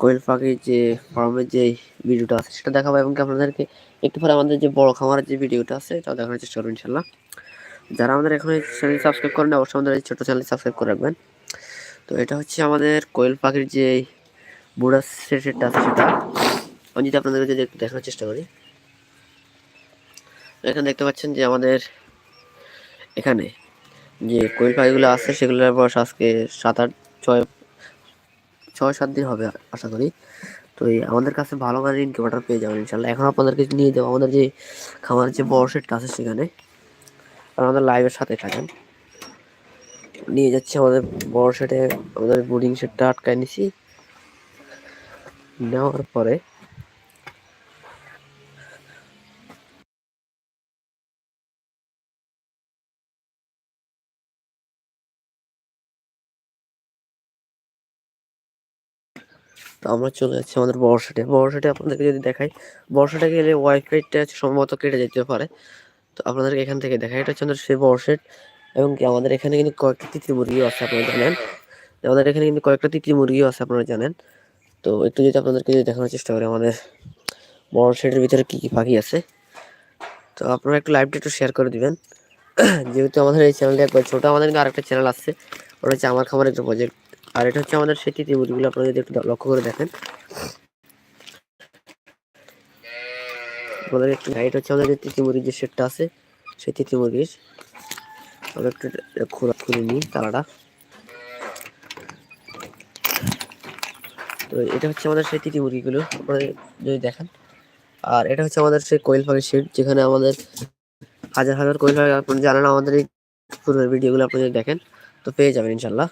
কোয়েল পাখির যে ফার্মের যে ভিডিওটা আছে সেটা দেখাবো, এবং আপনাদেরকে একটু পরে আমাদের যে বড় খামারের যে ভিডিওটা আছে সেটা দেখানোর চেষ্টা করব ইনশাল্লাহ। যারা আমাদের এখন চ্যানেল সাবস্ক্রাইব করেন অবশ্যই আমাদের এই ছোটো চ্যানেল সাবস্ক্রাইব করে রাখবেন। তো এটা হচ্ছে আমাদের কোয়েল পাখির যে বুড়া সেটটা আছে সেটা। আমি যদি আপনাদেরকে যদি একটু দেখানোর চেষ্টা করি। এখানে দেখতে পাচ্ছেন যে আমাদের এখানে যে কোয়েল পাখিগুলো আছে, সেগুলোর বয়স আজকে সাত আট, ছয় ছয় সাত দিন হবে আশা করি। তো এই আমাদের কাছে ভালো মানের ইনকিউবেটার পেয়ে যাবেন ইনশাল্লাহ এখন আপনাদেরকে নিয়ে যাব আমাদের যে খামার যে বড় সেটটা আছে সেখানে, আর আমাদের লাইভের সাথে থাকেন। নিয়ে যাচ্ছি আমাদের বড় সেটে আমাদের বোর্ডিং সেটটা আটকায় নিছি। নেওয়ার পরে তো আমরা চলে যাচ্ছি আমাদের বড় সেটে আপনাদেরকে যদি দেখাই বড় সেটে গেলে ওয়াইফাইটা সম্ভবত কেটে যেতে পারে। তো আপনাদেরকে এখান থেকে দেখাই, এটা হচ্ছে আমাদের সেই বড় সেট এবং কি আমাদের এখানে কিন্তু কয়েকটা তিতির মুরগিও আছে, আপনারা জানেন। আমাদের এখানে কিন্তু কয়েকটা তিতির মুরগিও আছে, আপনারা জানেন। তো একটু যদি আপনাদেরকে যদি দেখানোর চেষ্টা করি, আমাদের বড় সেটের ভিতরে কী কী পাখি আছে। তো আপনারা একটু লাইভটা একটু শেয়ার করে দিবেন। যেহেতু আমাদের এই চ্যানেলটা একবার ছোটো আমাদের আরেকটা চ্যানেল আছে, ওটা হচ্ছে আমার খামার একটা প্রজেক্ট আর এটা হচ্ছে আমাদের সেই মুরগিগুলো আপনারা যদি একটু লক্ষ্য করে দেখেন। আমাদের একটু হাইট হচ্ছে, আমাদের যে তৃতীয় মুরগির যে সেটটা আছে, সেই তৃতীয় মুরগির আমরা একটু খোলা, খুলে নিই তালাটা। তো এটা হচ্ছে আমাদের সেই তৃতীয় মুরগিগুলো আপনারা যদি দেখেন। আর এটা হচ্ছে আমাদের সেই কোয়েল পাখির শেড যেখানে আমাদের হাজার হাজার কোয়েল পাখি আপনি জানেন আমাদের এই পূর্বের ভিডিওগুলো আপনি যদি দেখেন, তো পেয়ে যাবেন ইনশাল্লাহ।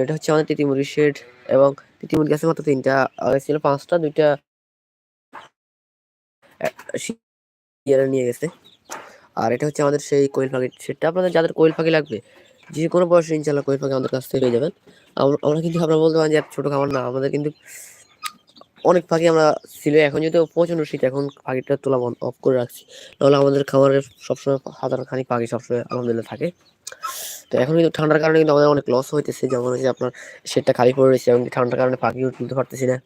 এটা হচ্ছে আমাদের তিতি মুরগির শেড এবং তিতি মুরগি আছে মাত্র তিনটা ছিল পাঁচটা, দুইটা ইয়ারা নিয়ে গেছে। আর এটা হচ্ছে আমাদের সেই কোয়েল পাখির শেডটা। আপনাদের যাদের কোয়েল পাখি লাগবে, যে কোনো বয়সে ইনশাল্লাহ কোয়েল পাখি আমাদের কাছ থেকে পেয়ে যাবেন। আমরা কিন্তু আপনারা বলতে পারেন যে ছোটো খাবার না, আমাদের কিন্তু অনেক পাখি আমরা ছিল, এখন যেহেতু প্রচণ্ড শীত, এখন পাখিটা তোলা অফ করে রাখছি। নাহলে আমাদের খাবারের সবসময় হাজার খানিক পাখি সবসময় আলহামদুলিল্লাহ থাকে। তো এখন কিন্তু ঠান্ডার কারণে কিন্তু আমাদের অনেক লস হইতেছে। যেমন হচ্ছে আপনার সেটটা খালি পড়ে রয়েছে এবং ঠান্ডার কারণে পাখিও তুলতে পারতেছি না।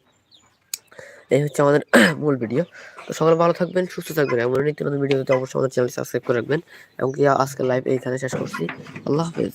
এই হচ্ছে আমাদের মূল ভিডিও তো সকাল ভালো থাকবেন, সুস্থ থাকবেন। এমন নিত্য নতুন ভিডিওতে অবশ্যই আমাদের চ্যানেল সাবস্ক্রাইব করে রাখবেন। এবং কি আজকের লাইভ এইখানে শেষ করছি। আল্লাহ হাফেজ।